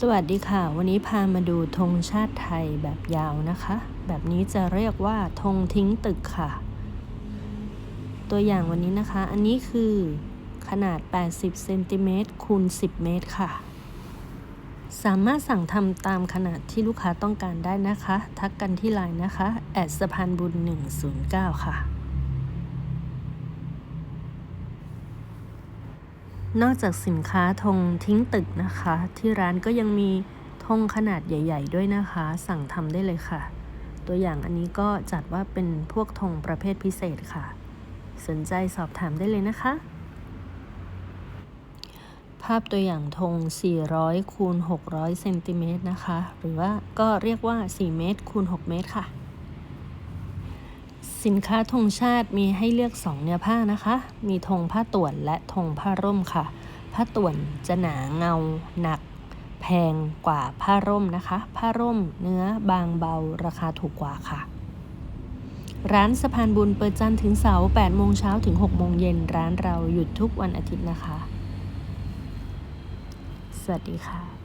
สวัสดีค่ะ วันนี้พามาดูธงชาติไทยแบบยาวนะคะ แบบนี้จะเรียกว่าธงทิ้งตึกค่ะ ตัวอย่างวันนี้นะคะ อันนี้คือขนาด 80เซนติเมตรคูณ 10 เมตรค่ะ สามารถสั่งทำตามขนาดที่ลูกค้าต้องการได้นะคะ ทักกันที่ไลน์นะคะ แอดสะพานบุญ 109 ค่ะ นอกจากสินค้าธงทิ้งตึกนะคะ ที่ร้านก็ยังมีธงขนาดใหญ่ ๆ ด้วยนะคะ สั่งทำได้เลยค่ะ ตัวอย่างอันนี้ก็จัดว่าเป็นพวกธงประเภทพิเศษค่ะ สนใจสอบถามได้เลยนะคะ ภาพตัวอย่างธง 400คูณ600เซนติเมตรนะคะ หรือว่าก็เรียกว่า 4 เมตรคูณ6เมตรค่ะ สินค้าธงชาติมีให้เลือก 2 เนื้อผ้านะคะ มีธงผ้าต่วนและธงผ้าร่มค่ะ ผ้าต่วนจะหนาเงาหนัก แพงกว่าผ้าร่มนะคะ ผ้าร่มเนื้อบางเบาราคาถูกกว่าค่ะ ร้านสะพานบุญเปิดจันทร์ถึงเสาร์8โมงเช้าถึง6โมงเย็นร้านเราหยุดทุกวันอาทิตย์นะคะ สวัสดีค่ะ